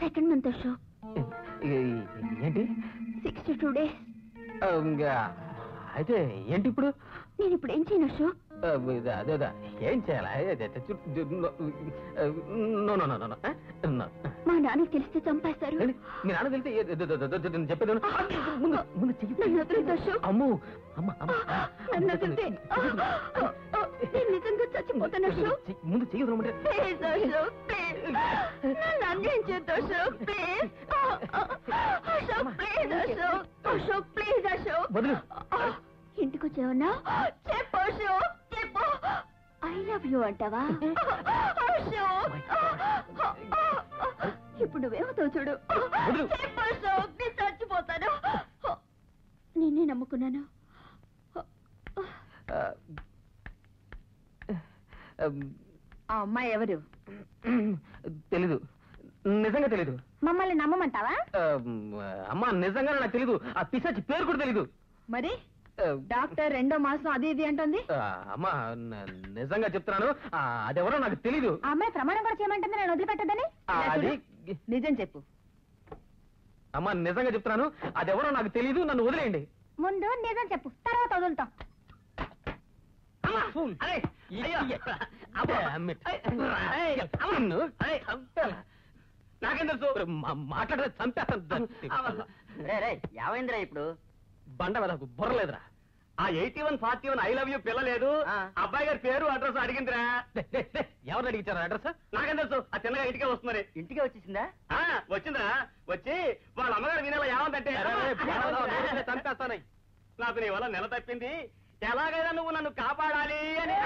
Second month Ashok ఏంటి? Sixty two days అయితే ఏంటి ఇప్పుడు? నేను ఇప్పుడు ఏం చేయను అశోక్ ఆ, ఇది అదే అదే. ఏం చేయాలా. మా నాన్నకి తెలిస్తే చంపేస్తారు? మీ నాన్న తెలిస్తే చెప్పేది అమ్మో నిజంగా చచ్చిపోతాను ముందు చెయ్యి ప్లీజ్ అశోక్ ప్లీజ్ నన్ను అన్యాయం చేయొద్దు Ashok please Ashok please Ashok Ashok please Ashok. వదిలు. ఇంటికి వచ్చావన్నా చెప్పు అశోక్ చెప్పు. ఐ లవ్ యూ అంటావా? అశోక్. ఇప్పుడు నువ్వేమవుతావు చూడు. చెప్పు అశోక్ నేను చచ్చిపోతాను. నిన్నే నమ్ముకున్నాను. ఆ, అమ్మాయి ఎవరు? నిజంగా తెలీదు. మమ్మల్ని నమ్మమంటావా? అమ్మ నిజంగా నాకు తెలీదు. ఆ పిశాచి పేరు కూడా తెలీదు. మరి? డాక్టర్ రెండో మాసం అది ఇది అంటుంది? అమ్మ నిజంగా చెప్తున్నాను. అదెవరో నాకు తెలీదు. ఆ అమ్మాయి ప్రమాణం కూడా చేయమంటుంది నేను వదిలిపెట్టదని అది నిజం చెప్పు. అమ్మ నిజంగా చెప్తున్నాను. అదెవరో నాకు తెలీదు నన్ను వదిలేయండి. ముందు నిజం చెప్పు తర్వాత వదులుతాం. Fool. Idiot. Damn it. నిన్ను. చంపాలా? నాకేం తెలుసు? మా- మాట్లాడితే చంపేస్తాను ఏమైందిరా ఇప్పుడు? బండ వెదకు బుర్రలేదురా ఆ eighty one forty one I love you పిల్ల లేదు. ఆ. అబ్బాయి గారి పేరు అడ్రస్ అడిగిందిరా. ఎవరు అడిగించారు అడ్రస్? నాకేం తెలుసు ఆ చిన్నగా ఇంటికే వస్తున్నది ఇంటికి వచ్చేసిందా? ఆ, వచ్చిందా వచ్చి వాళ్ళ అమ్మగారు వినేలా ఏమందంటే చంపేస్తానై. నాకు నీ వల్ల నెల తప్పింది. ఎలాగైనా నువ్వు నన్ను కాపాడాలి అని.